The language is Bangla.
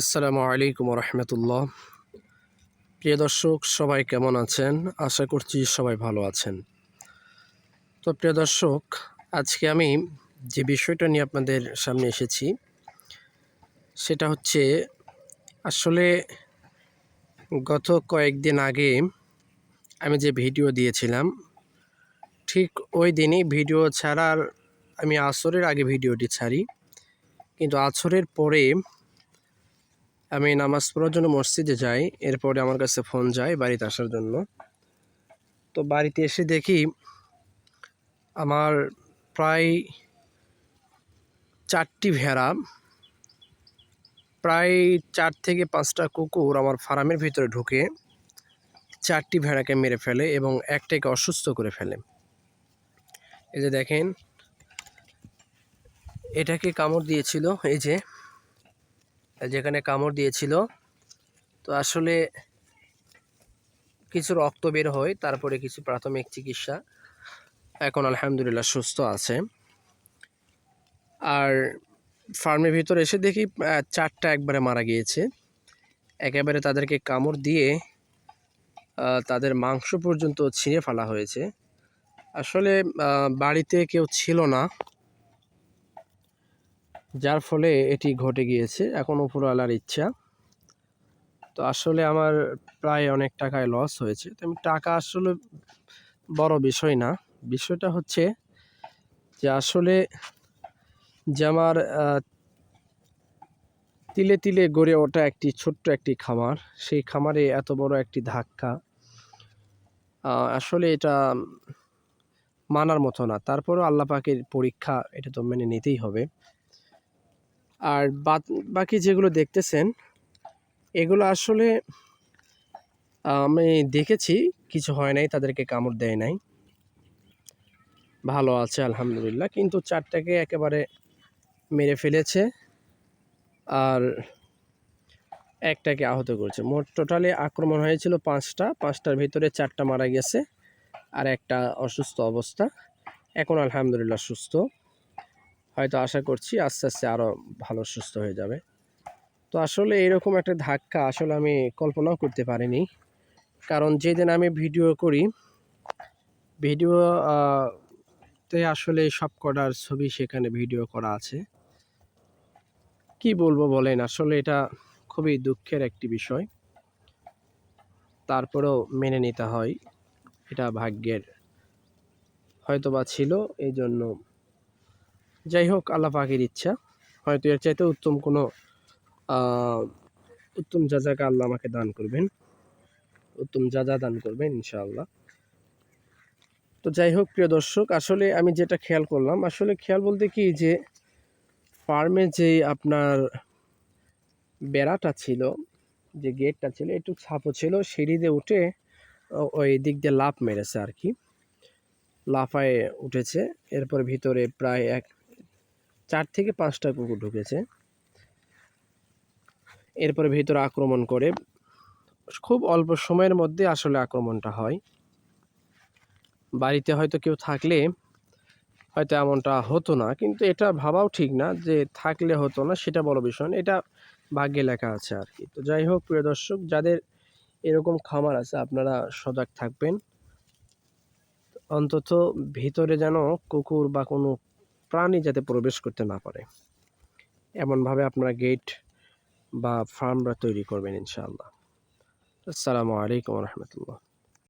আসসালামু আলাইকুম রহমতুল্লাহ প্রিয় দর্শক, সবাই কেমন আছেন? আশা করছি সবাই ভালো আছেন। তো প্রিয় দর্শক, আজকে আমি যে বিষয়টা নিয়ে আপনাদের সামনে এসেছি, সেটা হচ্ছে আসলে গত কয়েকদিন আগে আমি যে ভিডিও দিয়েছিলাম, ঠিক ওই দিনই ভিডিও ছাড়ার আমি আসরের আগে ভিডিওটি ছাড়ি। কিন্তু আসরের পরে আমি নামাজ পড়ার জন্য মসজিদে যাই, এরপরে আমার কাছে ফোন যায় বাড়িতে আসার জন্য। তো বাড়িতে এসে দেখি আমার প্রায় চারটি ভেড়া, প্রায় চার থেকে পাঁচটা কুকুর আমার ফার্মের ভিতরে ঢুকে চারটি ভেড়াকে মেরে ফেলে এবং একটাকে অসুস্থ করে ফেলে। এই যে দেখেন, এটাকে কামড় দিয়েছিল, এই যে যেখানে কামড় দিয়েছিল। তো আসলে কিছু রক্ত বের হয়, তারপরে কিছু প্রাথমিক চিকিৎসা। এখন আলহামদুলিল্লাহ সুস্থ আছে। আর ফার্মের ভিতরে এসে দেখি চারটা একবারে মারা গিয়েছে। একেবারে তাদেরকে কামড় দিয়ে তাদের মাংস পর্যন্ত ছিঁড়ে ফেলা হয়েছে। আসলে বাড়িতে কেউ ছিল না। যার ফলে এটি ঘটে গিয়েছে। এখন উপরওয়ালার ইচ্ছা। তো আসলে আমার প্রায় অনেক টাকায় লস হয়েছে। তো আমি টাকা আসলে বড় বিষয় না। বিষয়টা হচ্ছে যে আসলে যে আমার তিলে তিলে গড়ে ওঠা একটি ছোট্ট একটি খামার, সেই খামারে এত বড় একটি ধাক্কা আসলে এটা মানার মতো না। তারপরও আল্লাহ পাকের পরীক্ষা এটা তো মেনে নিতেই হবে। আর বাকি যেগুলো দেখতেছেন, এগুলো আসলে, আমি দেখেছি, কিছু হয় নাই, তাদেরকে কামড় দেয় নাই। ভালো আছে, আলহামদুলিল্লাহ, কিন্তু চারটাকে একেবারে মেরে ফেলেছে আর একটাকে আহত করেছে। মোট টোটালি আক্রমণ হয়েছিল পাঁচটা, পাঁচটার ভিতরে চারটা মারা গেছে আর একটা অসুস্থ অবস্থা। এখন আলহামদুলিল্লাহ সুস্থ। হয়তো আশা করছি আস্তে আস্তে আরও ভালো সুস্থ হয়ে যাবে। তো আসলে এরকম একটা ধাক্কা আসলে আমি কল্পনাও করতে পারিনি। কারণ যেদিন আমি ভিডিও করি, ভিডিও তে আসলে সব কটার ছবি সেখানে ভিডিও করা আছে। কি বলব বলেন, আসলে এটা খুবই দুঃখের একটি বিষয়। তারপরেও মেনে নিতে হয়, এটা ভাগ্যের হয়তো বা ছিল এই জন্য যাই হোক আল্লাহ পাকের ইচ্ছা। হয়তো এর চাইতে উত্তম কোনো উত্তম যাজাকে আল্লাহ আমাকে দান করবেন, উত্তম যাজা দান করবেন, ইনশাআল্লাহ। তো যাই হোক প্রিয় দর্শক, আসলে আমি যেটা খেয়াল করলাম, আসলে খেয়াল বলতে কি যে, ফার্মে যে আপনার বেড়াটা ছিল, যে গেটটা ছিল, একটু ছাপো ছিল, সিঁড়ি দিয়ে উঠে ওই দিক দিয়ে লাফ মেরেছে আর কি। লাফায় উঠেছে, এরপর ভিতরে প্রায় এক চার থেকে পাঁচটা কুকুর ঢুকেছে। এরপরে ভিতরে আক্রমণ করে। খুব অল্প সময়ের মধ্যে আসলে আক্রমণটা হয়। বাড়িতে হয়তো কেউ থাকলে হয়তো এমনটা হতো না, কিন্তু এটা ভাবাও ঠিক না যে থাকলে হতো না, সেটা বড় বিষয় এটা ভাগ্যে লেখা আছে আর কি। তো যাই হোক, প্রিয় দর্শক, যাদের এরকম খামার আছে, আপনারা সজাগ থাকবেন। অন্তত ভিতরে যেন কুকুর বা কোনো প্রাণী যাতে প্রবেশ করতে না পারে। এমনভাবে আপনারা গেট বা ফার্মরা তৈরি করবেন ইনশাআল্লাহ। আসসালামু আলাইকুম রহমতুল্লাহ।